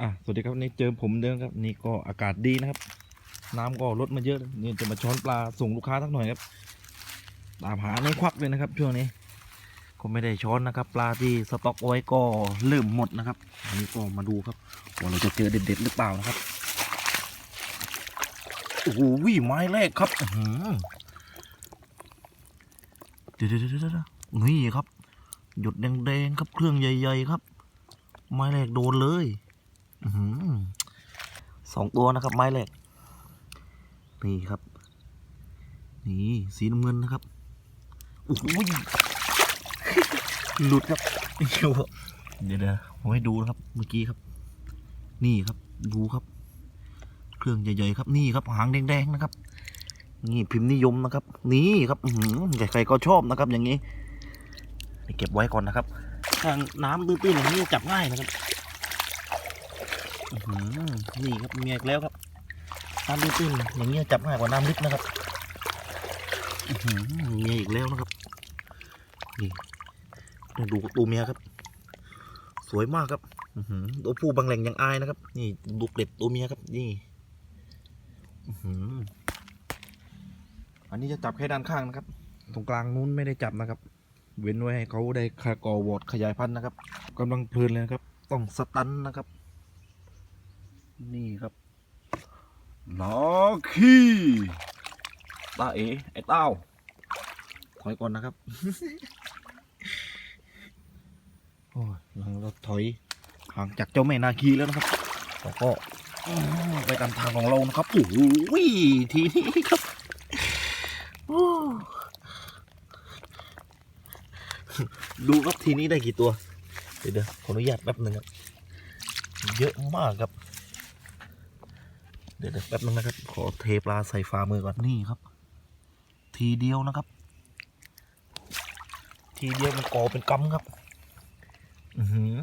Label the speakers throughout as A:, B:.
A: อะสวัสดีครับนี่เจอผมเดิมครับ นี่ก็อากาศดีนะครับ น้ำก็ลดมาเยอะนี่จะมาช้อนปลาส่งลูกค้าสักหน่อยครับตามหาในควักเลยนะครับช่วงนี้ ก็ไม่ได้ช้อนนะครับ ปลาที่สต็อกไว้ก็เริ่มหมดนะครับ อันนี้ก็มาดูครับว่าเราจะเจอเด็ดๆหรือเปล่านะครับโอ้โหไม้แรกครับอื้อหือเดี๋ยวเดี๋ยวเดี๋ยวเดี๋ยวนี่ครับ หยดแดงๆครับเครื่องใหญ่ ๆ ครับ ไม้แรกโดนเลย สองตัวนะครับ ไม้แรกนี่ครับ นี่สีน้ำเงินนะครับโอ้โหหลุดครับเดี๋ยวเดี๋ยวผมให้ดูนะครับเมื่อกี้ครับ นี่ครับดูครับ เครื่องใหญ่ๆครับนี่ครับหางแดงๆนะครับ นี่พิมพ์นิยมนะครับ นี่ครับใครๆก็ชอบนะครับ อย่างนี้ไปเก็บไว้ก่อนนะครับทางน้ำตื้นๆอย่างนี้จับง่ายนะครับ นี่ครับเมียอีกแล้วครับน้ำตื้นๆอย่างเงี้ยจับง่ายกว่าน้ำลึกนะครับเมียอีกแล้วนะครับนี่ดูดูเมียครับ สวยมากครับตัวผู้บางแหล่งยังอายนะครับ นี่ดูเกล็ดตัวเมียครับ นี่อันนี้จะจับแค่ด้านข้างนะครับ ตรงกลางนู้นไม่ได้จับนะครับ เว้นไว้ให้เขาได้คากอวอดขยายพันธุ์นะครับกำลังเพลินเลยนะครับ ต้องสตันนะครับ นี่ครับล้อขี้ตาเอไอ้เต้าถอยก่อนนะครับโอ้ยหลังเราถอยห่างจากเจ้าแม่นาคีแล้วนะครับเราก็ไปตามทางของเรานะครับโอ้โหทีนี้ครับดูครับทีนี้ได้กี่ตัว เดี๋ยวขออนุญาตแป๊บหนึ่งครับ เยอะมากครับ เดี๋ยวเดี๋ยวแป๊บนึงนะครับ ขอเทปลาใส่ฝ่ามือก่อนนี่ครับ ทีเดียวนะครับ ทีเดียวมันก่อเป็นกำครับ อือหือ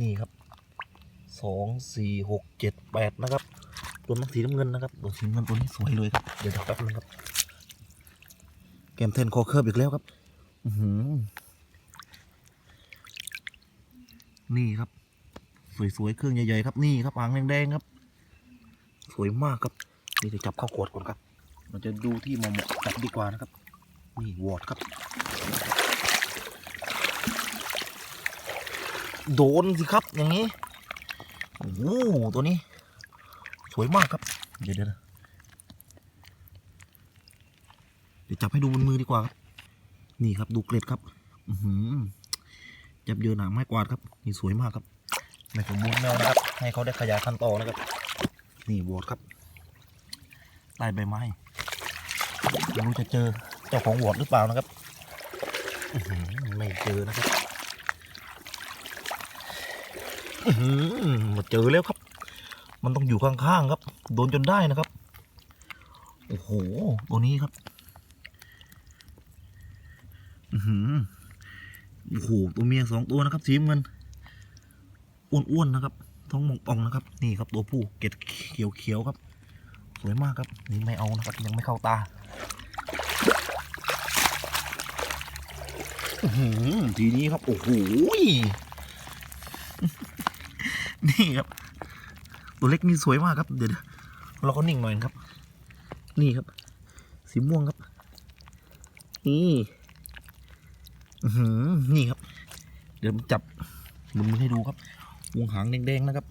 A: นี่ครับสองสี่หกเจ็ดแปดนะครับ ตัวน้ำสีน้ำเงินนะครับ ตัวสีน้ำเงินตัวนี้สวยเลยครับ เดี๋ยวเดี๋ยวแป๊บนึงครับ แกมเทนคอเคิร์บอีกแล้วครับ อือหือนี่ครับ สวยๆเครื่องใหญ่ๆครับนี่ครับหางแดงๆครับ สวยมากครับ นี่จะจับเข้าขวดก่อนครับ มันจะดูที่เหมาะจับดีกว่านะครับ นี่วอดครับ โดนสิครับอย่างนี้โอ้โหตัวนี้ สวยมากครับ เดี๋ยวเดี๋ยวเดี๋ยวจับให้ดูบนมือดีกว่าครับ นี่ครับดูเกล็ดครับ อือจับเยอะหนาไม้กวาดครับ นี่สวยมากครับไม่สมบูรณ์แมวนะครับ ให้เขาได้ขยายพันธุ์ต่อนะครับ นี่วอดครับใต้ใบไม้ไม่รู้จะเจอเจ้าของวอดหรือเปล่านะครับไม่เจอนะครับอื้อหือมาเจอแล้วครับ มันต้องอยู่ข้างๆครับ โดนจนได้นะครับ โอ้โห ตัวนี้ครับหือโอ้โห ตัวเมียสองตัวนะครับ สีเงินอ้วนๆนะครับ ท้องมงปองนะครับ นี่ครับตัวผู้เกล็ดเขียวๆครับ สวยมากครับ นี่ไม่เอานะครับยังไม่เข้าตาทีนี้ครับ โอ้โหนี่ครับ ตัวเล็กนี่สวยมากครับ เดี๋ยวเราก็นิ่งหน่อยครับ นี่ครับ สีม่วงครับ นี่อือหือนี่ครับ เดี๋ยวจับมือให้ดูครับ วงหางแดงๆนะครับ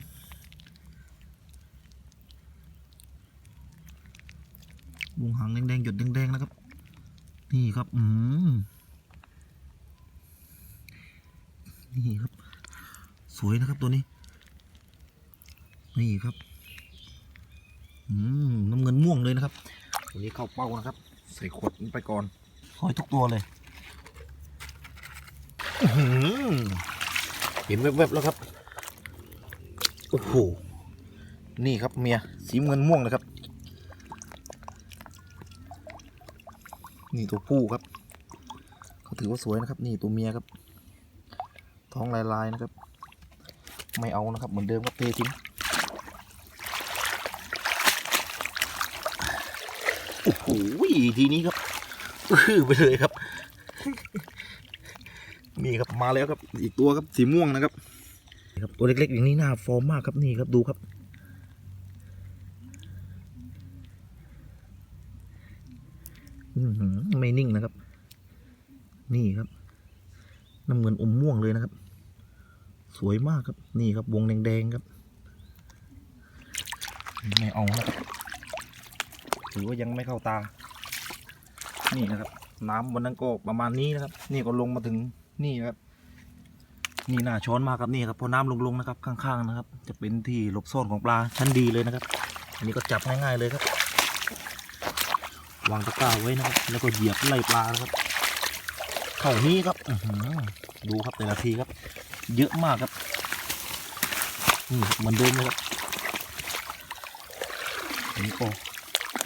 A: วงหางแดงๆหยดแดงๆนะครับ นี่ครับ อืม นี่ครับ สวยนะครับตัวนี้ นี่ครับ อืม น้ำเงินม่วงเลยนะครับ ตัวนี้เข้าเป้านะครับ ใส่ขวดไปก่อนหอยทุกตัวเลยอื้อหือเห็นแวบๆแล้วครับ โอ้โห นี่ครับเมียสีเงินม่วงนะครับ นี่ตัวผู้ครับ เขาถือว่าสวยนะครับ นี่ตัวเมียครับ ท้องลายๆนะครับ ไม่เอานะครับ เหมือนเดิมครับเททิ้งโอ้โหทีนี้ครับอื้อไปเลยครับ นี่ครับมาแล้วครับ อีกตัวครับสีม่วงนะครับ ครับตัวเล็กๆอย่างนี้น่าฟอร์มมากครับนี่ครับดูครับ ไม่นิ่งนะครับ นี่ครับน้ำเงินอมม่วงเลยนะครับ สวยมากครับนี่ครับวงแดงๆครับไม่เอาครับถือว่ายังไม่เข้าตา นี่นะครับ น้ำวันนั้นก็ประมาณนี้นะครับ นี่ก็ลงมาถึงนี่ครับ นี่น่าช้อนมากครับนี่ครับพอน้ำลงๆนะครับข้างๆนะครับ จะเป็นที่หลบซ่อนของปลาชั้นดีเลยนะครับ อันนี้ก็จับง่ายๆเลยครับ วางตะกร้าไว้นะครับ แล้วก็เหยียบไล่ปลานะครับเข่านี้ครับอืดูครับแต่ละทีครับ เยอะมากครับนี่เหมือนเดิมเลยครับอันนี้ก็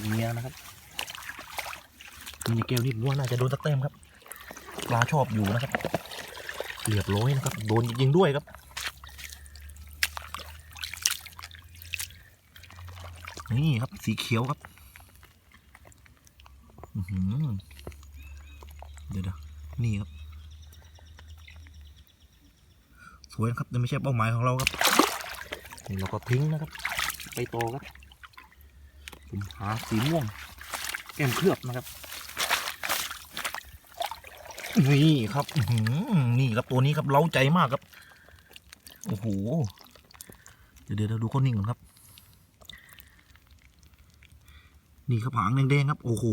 A: เมียนะครับมีแก้วนี่ผมว่าน่าจะโดนตักเต็มครับปลาชอบอยู่นะครับ เรียบร้อยนะครับ โดนจริงๆด้วยครับ นี่ครับสีเขียวครับอื้อหือเดี๋ยวนะนี่ครับ สวยนะครับแต่ไม่ใช่เป้าหมายของเราครับนี่เราก็ทิ้งนะครับ ไปโตครับผมหาสีม่วง แก้มเคลือบนะครับ นี่ครับนี่ครับตัวนี้ครับเล้าใจมากครับ โอ้โห เดี๋ยวเดี๋ยวเราดูเขานิ่งก่อนครับ นี่ครับหางแดงๆครับ โอ้โห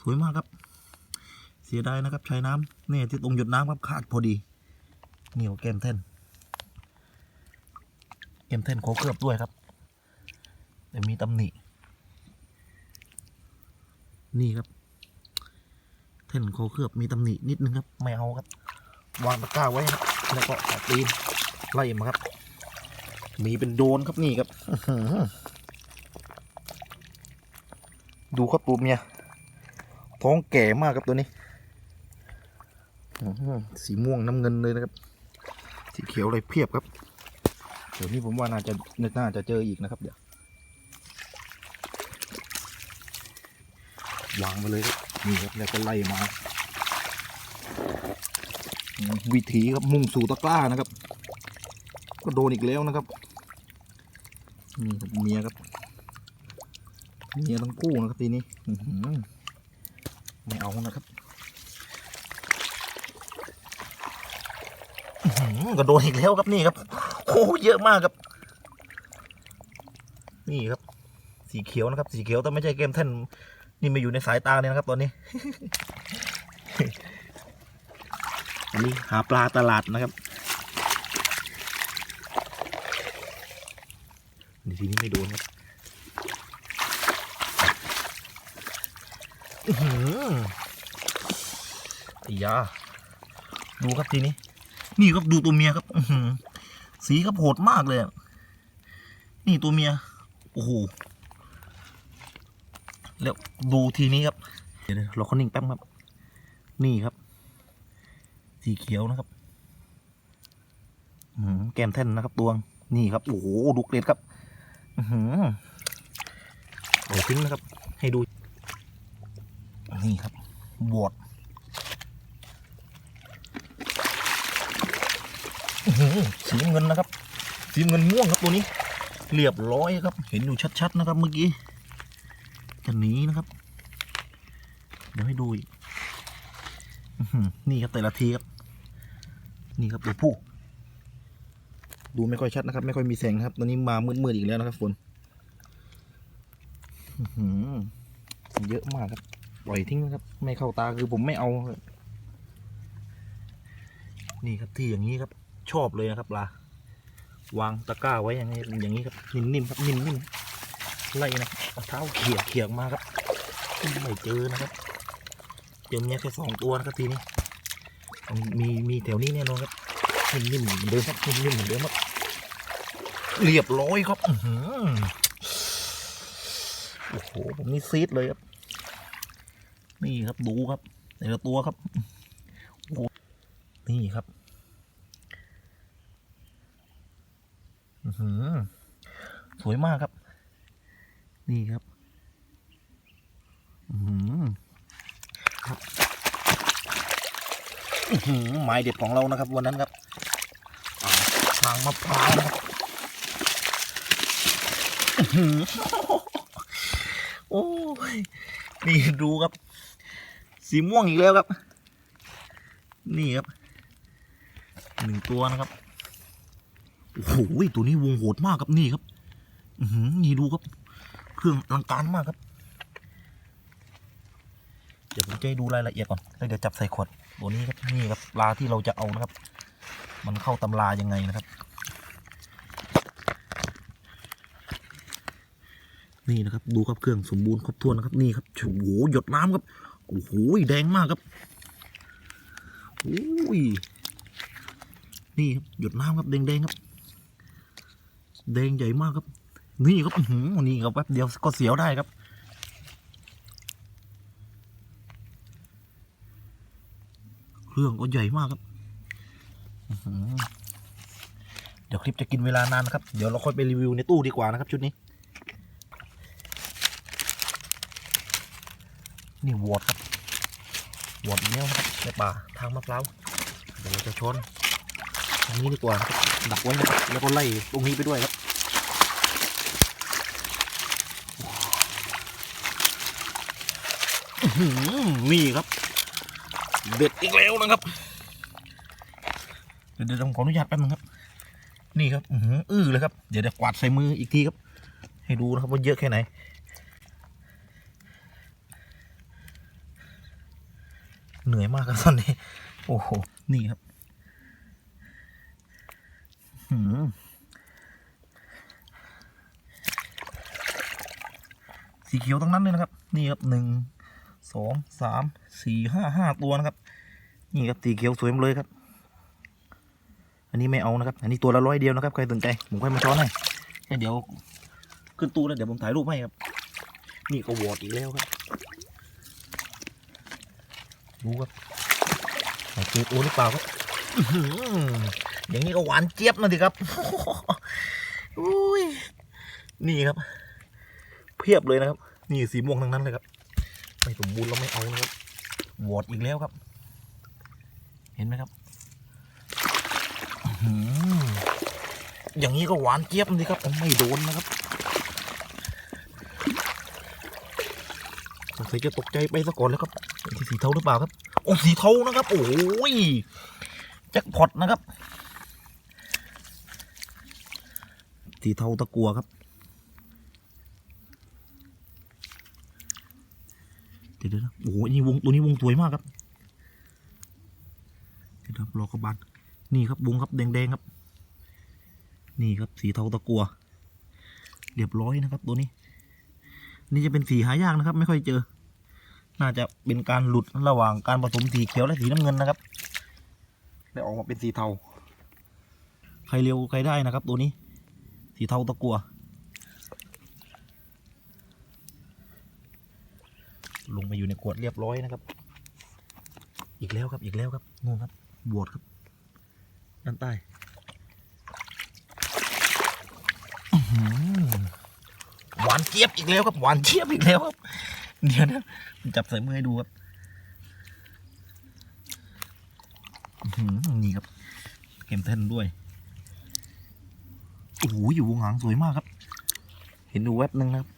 A: สวยมากครับ เสียดายนะครับชายน้ำเนี่ยที่ตรงหยดน้ำครับขาดพอดี เหนียวแกมแท่นแกมแท่นขอเคลือบด้วยครับ แต่มีตำหนิ นี่ครับ แท่นโคเคลือบมีตำหนินิดนึงครับ ไม่เอาครับ วางตะกร้าไว้ครับ แล้วก็เอาตีนไล่มาครับ มีเป็นโดนครับนี่ครับดูครับตัวเมียท้องแก่มากครับตัวนี้สีม่วงน้ำเงินเลยนะครับ สีเขียวอะไรเพียบครับ เดี๋ยวนี้ผมว่าน่าจะน่าจะเจออีกนะครับ เดี๋ยววางไปเลยครับ นี่ครับแล้วก็ไล่มาวิถีครับมุ่งสู่ตะกร้านะครับ ก็โดนอีกแล้วนะครับนี่ครับเมียครับเมียทั้งคู่นะครับทีนี้ไม่เอานะครับก็โดนอีกแล้วครับนี่ครับโอ้เยอะมากครับ นี่ครับ สีเขียวนะครับ สีเขียวแต่ไม่ใช่เกมแท่น นี่มาอยู่ในสายตาเลยนะครับ ตอนนี้ อันนี้หาปลาตลาดนะครับนี่ทีนี้ไม่โดนครับอืออไอ้ยาดูครับทีนี้ นี่ครับดูตัวเมียครับอือสีครับโหดมากเลย นี่ตัวเมีย โอ้โห แล้วดูทีนี้ครับ เดี๋ยวเราเขานิ่งแป๊บครับ นี่ครับ สีเขียวนะครับอื้อหือแก้มแท่นนะครับตวง นี่ครับ โอ้โห ดูเกล็ดครับอือหือเดี๋ยวทิ้งนะครับ ให้ดู นี่ครับ บวดอื้อหือสีเงินนะครับ สีเงินม่วงครับตัวนี้ เรียบร้อยครับ เห็นอยู่ชัดๆนะครับเมื่อกี้ จะหนีนะครับ เดี๋ยวให้ดูอีกนี่ครับแต่ละทีครับ นี่ครับตัวผู้ดูไม่ค่อยชัดนะครับ ไม่ค่อยมีแสงครับ ตอนนี้มามืดๆอีกแล้วนะครับฝนเยอะมากครับ ปล่อยทิ้งนะครับ ไม่เข้าตาคือผมไม่เอา นี่ครับที่อย่างนี้ครับ ชอบเลยนะครับปลาวางตะกร้าไว้อย่างนี้อย่างนี้ครับ นิ่มๆครับนิ่มๆ ไล่นะเอาเท้าเขี่ยเขี่ยมาครับไม่เจอนะครับเจอเนี้ยแค่สองตัวนะครับทีนี้มีมีแถวนี้แน่นอนครับนิ่มๆเหมือนเดิมครับนิ่มๆเหมือนเดิมครับเรียบร้อยครับอืโอ้โหผมนี่ซีดเลยครับ นี่ครับดูครับแต่ละตัวครับโอ้โหนี่ครับอื้อหือสวยมากครับ นี่ครับอือครับอือหมายเด็ดของเรานะครับ วันนั้นครับอ่างมะพร้าวนะครับอื้อหือโอ้ยนี่ดูครับ สีม่วงอีกแล้วครับ นี่ครับหนึ่งตัวนะครับโอ้โหตัวนี้วงโหดมากครับนี่ครับอือนี่ดูครับ เครื่องอลังการมากครับ เดี๋ยวผมจะดูรายละเอียดก่อนแล้วเดี๋ยวจับใส่ขวดตัวนี้ครับนี่ครับปลาที่เราจะเอานะครับ มันเข้าตำรายังไงนะครับ นี่นะครับ ดูครับเครื่องสมบูรณ์ครบถ้วนนะครับนี่ครับโอ้โหหยดน้ำครับโอ้โหแดงมากครับโอ้ยนี่ครับหยดน้ำครับแดงๆครับแดงใหญ่มากครับ นี่ครับอื้อหือนี่ครับแป๊บเดียวก็เสียวได้ครับ เครื่องก็ใหญ่มากครับเดี๋ยวคลิปจะกินเวลานานนะครับ เดี๋ยวเราค่อยไปรีวิวในตู้ดีกว่านะครับ ชุดนี้ นี่วอดครับวอดเนี้ยนะครับในป่าทางมะพร้าวเดี๋ยวเราจะชนตรงนี้ดีกว่า ดักไว้นะครับแล้วก็ไล่ตรงนี้ไปด้วยครับ อื้อหือ นี่ครับ เด็ดอีกแล้วนะครับ เดี๋ยวเดี๋ยวผมขออนุญาตแป๊บนึงครับ นี่ครับอื้อเลยครับ เดี๋ยวเดี๋ยวกวาดใส่มืออีกทีครับ ให้ดูนะครับว่าเยอะแค่ไหน เหนื่อยมากครับตอนนี้ โอ้โห นี่ครับหือสีเขียวทั้งนั้นเลยนะครับ นี่ครับหนึ่ง สองสามสี่ห้าห้าตัวนะครับ นี่ครับสีเขียวสวยมเลยครับ อันนี้ไม่เอานะครับ อันนี้ตัวละร้อยเดียวนะครับใครสนใจผมค่อยมาช้อนให้เดี๋ยวขึ้นตู้แล้วเดี๋ยวผมถ่ายรูปให้ครับ นี่ก็วอดอีกแล้วครับดูครับใส่เกลือโอหรือเปล่าครับอย่างนี้ก็หวานเจี๊ยบนะสิครับอุ้ยนี่ครับ เพียบเลยนะครับ นี่สีม่วงทั้งนั้นเลยครับ สมบูรณ์เราไม่เอานะครับวอดอีกแล้วครับ เห็นไหมครับอย่างนี้ก็หวานเจี๊ยบเลยครับไม่โดนนะครับสงสัยจะตกใจไปซะก่อนแล้วครับที่สีเทาหรือเปล่าครับ โอ้สีเทานะครับ โอ้ยแจ็คพอตนะครับ สีเทาตะกัวครับ เดี๋ ยวเดี๋ยวนะโอ้โหนี่วงตัวนี้วงสวยมากครับเดี๋ยวครับรอกระบาลนี่ครับวงครับแดงๆครับ นี่ครับสีเทาตะกัว เรียบร้อยนะครับ ตัวนี้ นี่จะเป็นสีหายากนะครับ ไม่ค่อยเจอ น่าจะเป็นการหลุดระหว่างการผสมสีเขียวและสีน้ำเงินนะครับได้ออกมาเป็นสีเทา ใครเร็วใครได้นะครับ ตัวนี้ สีเทาตะกัว ลงไปอยู่ในขวดเรียบร้อยนะครับ อีกแล้วครับอีกแล้วครับนู่นครับบวชครับ ด้านใต้หวานเจี๊ยบอีกแล้วครับหวานเจี๊ยบอีกแล้วครับเดี๋ยวนะจับใส่มือให้ดูครับนี่ครับเกมเทนด้วยโอ้โหอยู่วงหางสวยมากครับ เห็นดูแวบหนึ่งนะครับ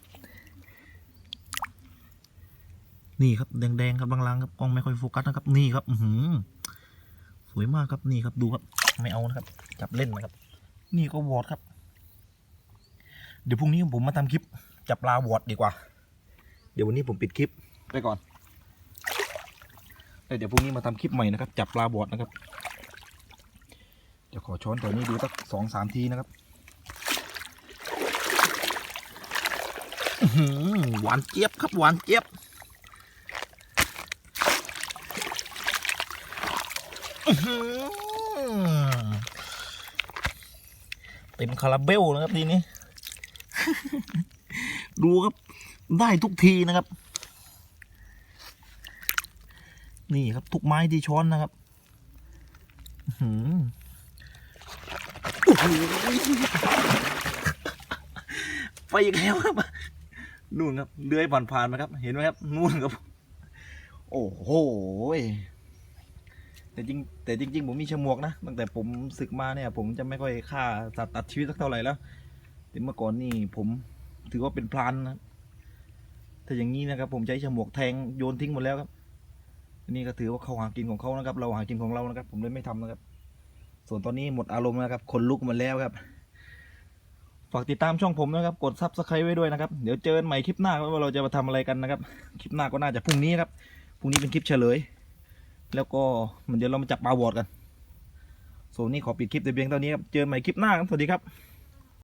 A: นี่ครับแดงๆครับลางๆครับกล้องไม่ค่อยโฟกัสนะครับ นี่ครับ อืสวยมากครับนี่ครับดูครับ ไม่เอานะครับ จับเล่นนะครับ นี่ก็วอดครับ เดี๋ยวพรุ่งนี้ผมมาทำคลิป จับปลาวอดดีกว่า เดี๋ยววันนี้ผมปิดคลิปไปก่อนแล้วเดี๋ยวพรุ่งนี้มาทำคลิปใหม่นะครับ จับปลาวอดนะครับเดี๋ยวขอช้อนตัวนี้ดูสักสองสามทีนะครับอื้อหือหวานเจี๊ยบครับหวานเจี๊ยบ อื้อหือ เต็มคาราเบลนะครับทีนี้ ดูครับ ได้ทุกทีนะครับ นี่ครับ ทุกไม้ที่ช้อนนะครับไปอีกแล้วครับนู่นครับเลื้อยผ่านๆมาครับ เห็นไหมครับนู่นครับ โอ้โห แต่จริงแต่จริง ๆ ผมมีฉมวกนะตั้งแต่ผมศึกมาเนี่ย ผมจะไม่ค่อยฆ่าสัตว์ตัดชีวิตสักเท่าไหร่แล้วแต่เมื่อก่อนนี่ผมถือว่าเป็นพลานนะถ้าอย่างนี้นะครับ ผมใช้ฉมวกแทงโยนทิ้งหมดแล้วครับนี่ก็ถือว่าเขาหากินของเขานะครับ เราหากินของเรานะครับ ผมเลยไม่ทำนะครับ ส่วนตอนนี้หมดอารมณ์แล้วครับคนลุกหมดแล้วครับฝากติดตามช่องผมนะครับ กดซับสไครต์ไว้ด้วยนะครับ เดี๋ยวเจอกันใหม่คลิปหน้าว่าเราจะมาทำอะไรกันนะครับ คลิปหน้าก็น่าจะพรุ่งนี้ครับ พรุ่งนี้เป็นคลิปเฉลย แล้วก็มันเดี๋ยวเรามาจับปลาวอดกันส่วนนี้ขอปิดคลิปแต่เพียงเท่านี้ครับเจอกันใหม่คลิปหน้าครับสวัสดีครับ